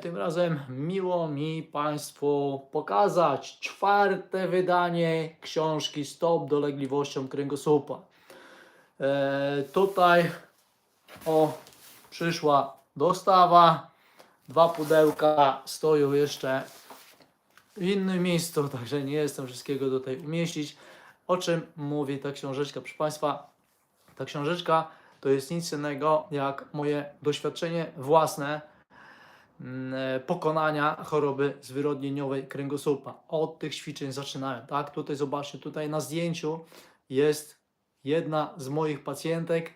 Tym razem miło mi Państwu pokazać czwarte wydanie książki Stop dolegliwościom kręgosłupa. E, tutaj o, przyszła dostawa. Dwa pudełka stoją jeszcze w innym miejscu, także nie jestem wszystkiego tutaj umieścić. O czym mówi ta książeczka? Proszę Państwa, ta książeczka to jest nic innego jak moje doświadczenie własne pokonania choroby zwyrodnieniowej kręgosłupa. Od tych ćwiczeń zaczynałem, tak? Tutaj zobaczcie, tutaj na zdjęciu jest jedna z moich pacjentek.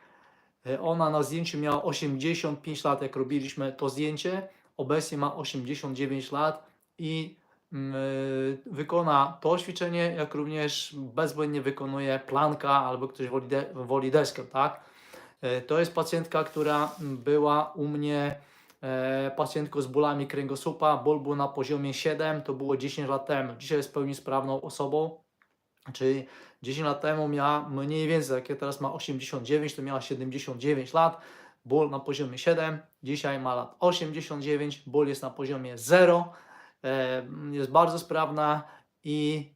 E, Ona na zdjęciu miała 85 lat, jak robiliśmy to zdjęcie. Obecnie ma 89 lat i mm, e, wykona to ćwiczenie, jak również bezbłędnie wykonuje planka albo ktoś woli, de, woli deskę, tak? E, To jest pacjentka, która mm, była u mnie e, pacjentką z bólami kręgosłupa. Ból był na poziomie 7, to było 10 lat temu. Dzisiaj jest pełni sprawną osobą, czyli 10 lat temu miała mniej więcej, jak ja teraz ma 89, to miała 79 lat. Ból na poziomie 7, dzisiaj ma lat 89, ból jest na poziomie 0, e, jest bardzo sprawna i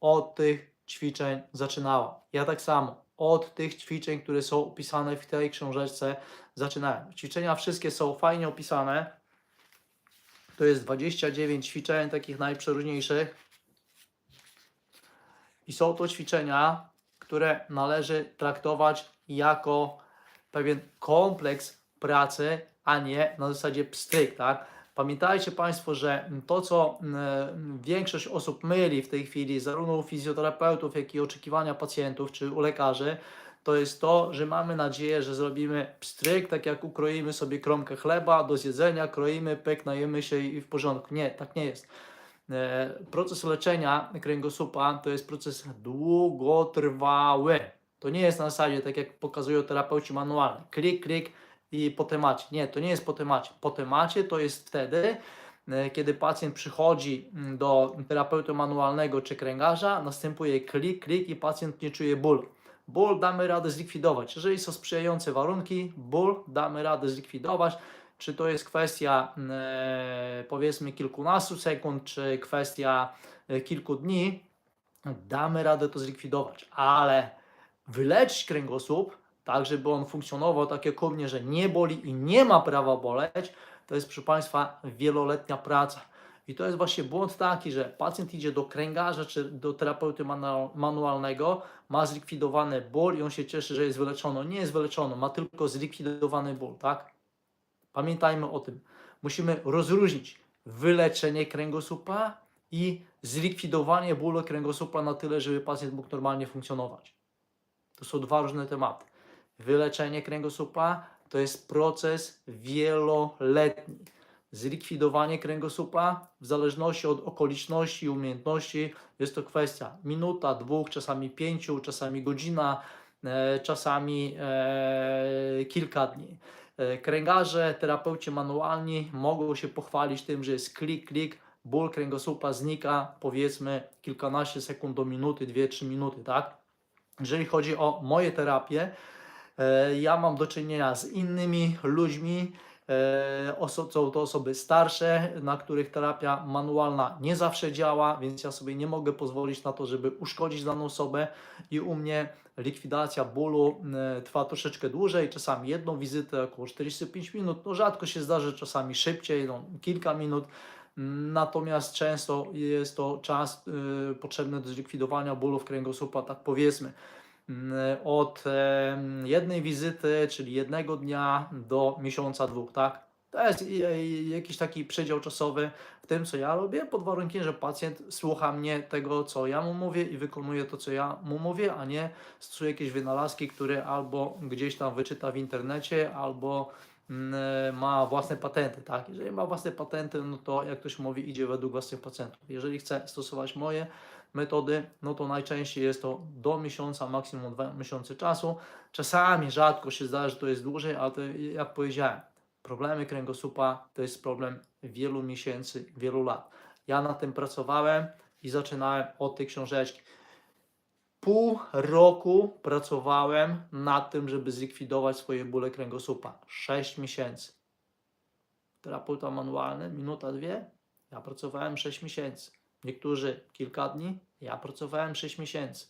od tych ćwiczeń zaczynała. Ja tak samo. Od tych ćwiczeń, które są opisane w tej książeczce, zaczynałem. Ćwiczenia wszystkie są fajnie opisane. To jest 29 ćwiczeń, takich najprzeróżniejszych. I są to ćwiczenia, które należy traktować jako pewien kompleks pracy, a nie na zasadzie pstryk, tak? Pamiętajcie Państwo, że to, co mm, większość osób myli w tej chwili, zarówno u fizjoterapeutów, jak i oczekiwania pacjentów czy u lekarzy, to jest to, że mamy nadzieję, że zrobimy pstryk, tak jak ukroimy sobie kromkę chleba do zjedzenia, kroimy, pyk, najemy się i w porządku. Nie, tak nie jest. E, Proces leczenia kręgosłupa to jest proces długotrwały. To nie jest na zasadzie, tak jak pokazują terapeuci manualni. Klik, klik i po temacie. Nie, to nie jest po temacie. Po temacie to jest wtedy, e, kiedy pacjent przychodzi mm, do terapeuty manualnego czy kręgarza, następuje klik, klik i pacjent nie czuje bólu. Ból damy radę zlikwidować. Jeżeli są sprzyjające warunki, ból damy radę zlikwidować. Czy to jest kwestia e, powiedzmy kilkunastu sekund, czy kwestia e, kilku dni, damy radę to zlikwidować. Ale wyleczyć kręgosłup, tak żeby on funkcjonował tak jak u mnie, że nie boli i nie ma prawa boleć, to jest proszę Państwa wieloletnia praca. I to jest właśnie błąd taki, że pacjent idzie do kręgarza czy do terapeuty manu- manualnego, ma zlikwidowany ból i on się cieszy, że jest wyleczony. Nie jest wyleczony, ma tylko zlikwidowany ból, tak? Pamiętajmy o tym. Musimy rozróżnić wyleczenie kręgosłupa i zlikwidowanie bólu kręgosłupa na tyle, żeby pacjent mógł normalnie funkcjonować. To są dwa różne tematy. Wyleczenie kręgosłupa to jest proces wieloletni. Zlikwidowanie kręgosłupa w zależności od okoliczności i umiejętności jest to kwestia minuta, dwóch, czasami pięciu, czasami godzina, e, czasami e, kilka dni. E, Kręgarze, terapeuci manualni mogą się pochwalić tym, że jest klik, klik, ból kręgosłupa znika powiedzmy kilkanaście sekund do minuty, dwie, trzy minuty, tak? Jeżeli chodzi o moje terapie, ja mam do czynienia z innymi ludźmi, e, są to osoby starsze, na których terapia manualna nie zawsze działa, więc ja sobie nie mogę pozwolić na to, żeby uszkodzić daną osobę. I u mnie likwidacja bólu e, trwa troszeczkę dłużej, czasami jedną wizytę około 45 minut, no rzadko się zdarzy, czasami szybciej, no, kilka minut, natomiast często jest to czas potrzebny do zlikwidowania bólów kręgosłupa, tak powiedzmy od em, jednej wizyty, czyli jednego dnia do miesiąca, dwóch, tak? To jest jakiś taki przedział czasowy w tym, co ja robię, pod warunkiem, że pacjent słucha mnie tego, co ja mu mówię i wykonuje to, co ja mu mówię, a nie stosuje jakieś wynalazki, które albo gdzieś tam wyczyta w internecie, albo mm, ma własne patenty, tak? Jeżeli ma własne patenty, no to jak ktoś mówi, idzie według własnych patentów. Jeżeli chce stosować moje metody, no to najczęściej jest to do miesiąca, maksimum dwa miesiące czasu. Czasami rzadko się zdarza, że to jest dłużej, ale to, jak powiedziałem, problemy kręgosłupa to jest problem wielu miesięcy, wielu lat. Ja na tym pracowałem i zaczynałem od tej książeczki. Pół roku pracowałem nad tym, żeby zlikwidować swoje bóle kręgosłupa. 6 miesięcy. terapeuta manualny, minuta, dwie, ja pracowałem 6 miesięcy. Niektórzy kilka dni, ja pracowałem 6 miesięcy.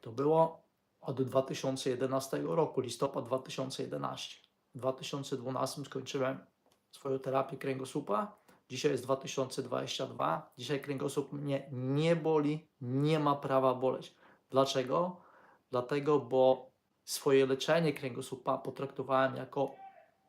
To było od 2011 roku, listopad 2011. W 2012 skończyłem swoją terapię kręgosłupa. Dzisiaj jest 2022. Dzisiaj kręgosłup mnie nie boli, nie ma prawa boleć. Dlaczego? Dlatego, bo swoje leczenie kręgosłupa potraktowałem jako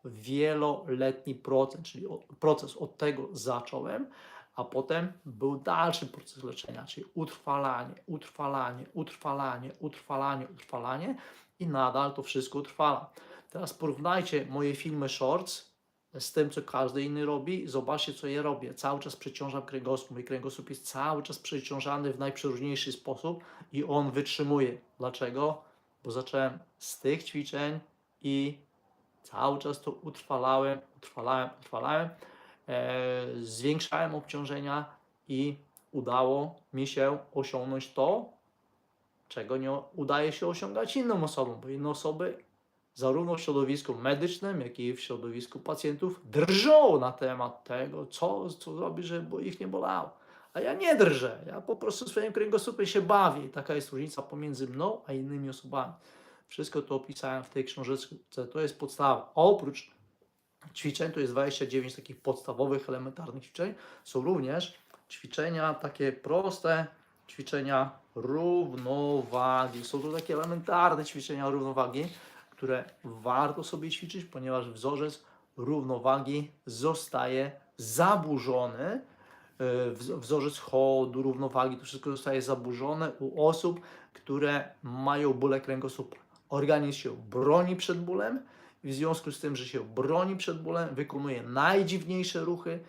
wieloletni proces, czyli proces od tego zacząłem, a potem był dalszy proces leczenia, czyli utrwalanie, utrwalanie, utrwalanie, utrwalanie, utrwalanie i nadal to wszystko utrwala. Teraz porównajcie moje filmy shorts z tym, co każdy inny robi. Zobaczcie, co ja robię. Cały czas przeciążam kręgosłup. Mój kręgosłup jest cały czas przeciążany w najprzeróżniejszy sposób i on wytrzymuje. Dlaczego? Bo zacząłem z tych ćwiczeń i cały czas to utrwalałem, utrwalałem, utrwalałem. E, zwiększałem obciążenia i udało mi się osiągnąć to, czego nie udaje się osiągać innym osobom, bo inne osoby zarówno w środowisku medycznym, jak i w środowisku pacjentów drżą na temat tego, co, co zrobić, żeby ich nie bolało. A ja nie drżę, ja po prostu swoim kręgosłupem się bawię i taka jest różnica pomiędzy mną a innymi osobami. Wszystko to opisałem w tej książeczce, to jest podstawa. Oprócz ćwiczeń, to jest 29 takich podstawowych, elementarnych ćwiczeń, są również ćwiczenia takie proste, ćwiczenia równowagi. Są to takie elementarne ćwiczenia równowagi, które warto sobie ćwiczyć, ponieważ wzorzec równowagi zostaje zaburzony. e, wz- Wzorzec chodu, równowagi, to wszystko zostaje zaburzone u osób, które mają bóle kręgosłupa. Organizm się broni przed bólem, w związku z tym, że się broni przed bólem, wykonuje najdziwniejsze ruchy,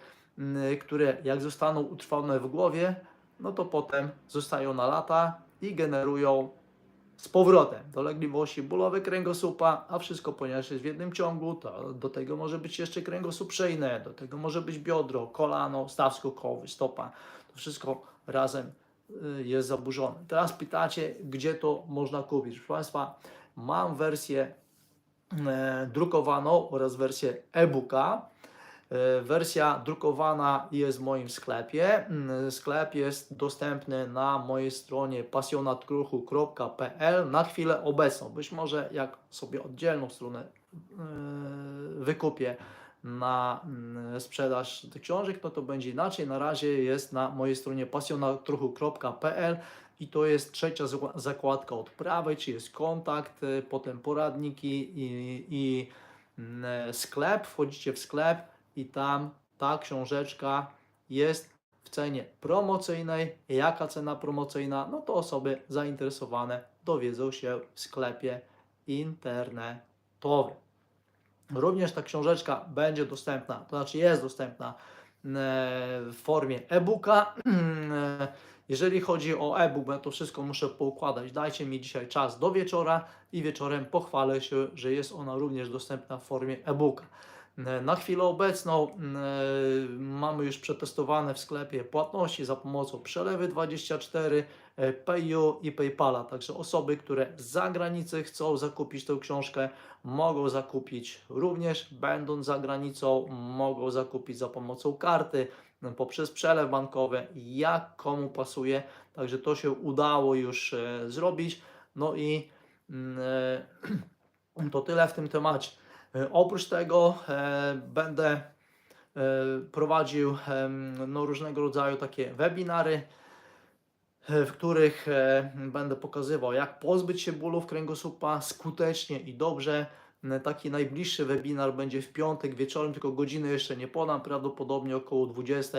które jak zostaną utrwalone w głowie, no to potem zostają na lata i generują z powrotem dolegliwości bólowe kręgosłupa, a wszystko ponieważ jest w jednym ciągu, to do tego może być jeszcze kręgosłup szyjny, do tego może być biodro, kolano, staw skokowy, stopa. To wszystko razem y, jest zaburzone. Teraz pytacie, gdzie to można kupić. Proszę Państwa, mam wersję e, drukowaną oraz wersję e-booka. E, Wersja drukowana jest w moim sklepie. Mm, Sklep jest dostępny na mojej stronie pasjonatkruchu.pl na chwilę obecną. Być może jak sobie oddzielną stronę e, wykupię na mm, sprzedaż tych książek, no to będzie inaczej. Na razie jest na mojej stronie pasjonatkruchu.pl i to jest trzecia zakładka od prawej, czyli jest kontakt, e, potem poradniki i, i mm, sklep. Wchodzicie w sklep i tam ta książeczka jest w cenie promocyjnej. Jaka cena promocyjna? No to osoby zainteresowane dowiedzą się w sklepie internetowym. Również ta książeczka będzie dostępna, to znaczy jest dostępna e, w formie e-booka. Jeżeli chodzi o e-book, to wszystko muszę poukładać, dajcie mi dzisiaj czas do wieczora i wieczorem pochwalę się, że jest ona również dostępna w formie e-booka. E, Na chwilę obecną e, mamy już przetestowane w sklepie płatności za pomocą Przelewy24, e, PayU i PayPala. Także osoby, które z zagranicy chcą zakupić tę książkę, mogą zakupić również będąc za granicą, mogą zakupić za pomocą karty, poprzez przelew bankowy, jak komu pasuje. Także to się udało już zrobić. No i mm, to tyle w tym temacie. E, Oprócz tego e, będę e, prowadził no, różnego rodzaju takie webinary, w których będę pokazywał, jak pozbyć się bólów kręgosłupa skutecznie i dobrze. Taki najbliższy webinar będzie w piątek wieczorem, tylko godziny jeszcze nie podam, prawdopodobnie około 20,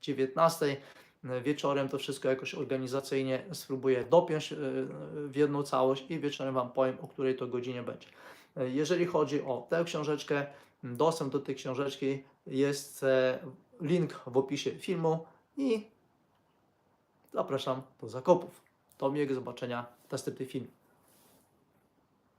19 E, wieczorem to wszystko jakoś organizacyjnie spróbuję dopiąć w jedną całość i wieczorem Wam powiem, o której to godzinie będzie. Jeżeli chodzi o tę książeczkę, dostęp do tej książeczki jest e, link w opisie filmu i zapraszam do zakupów. Do miłego zobaczenia w następnym filmie.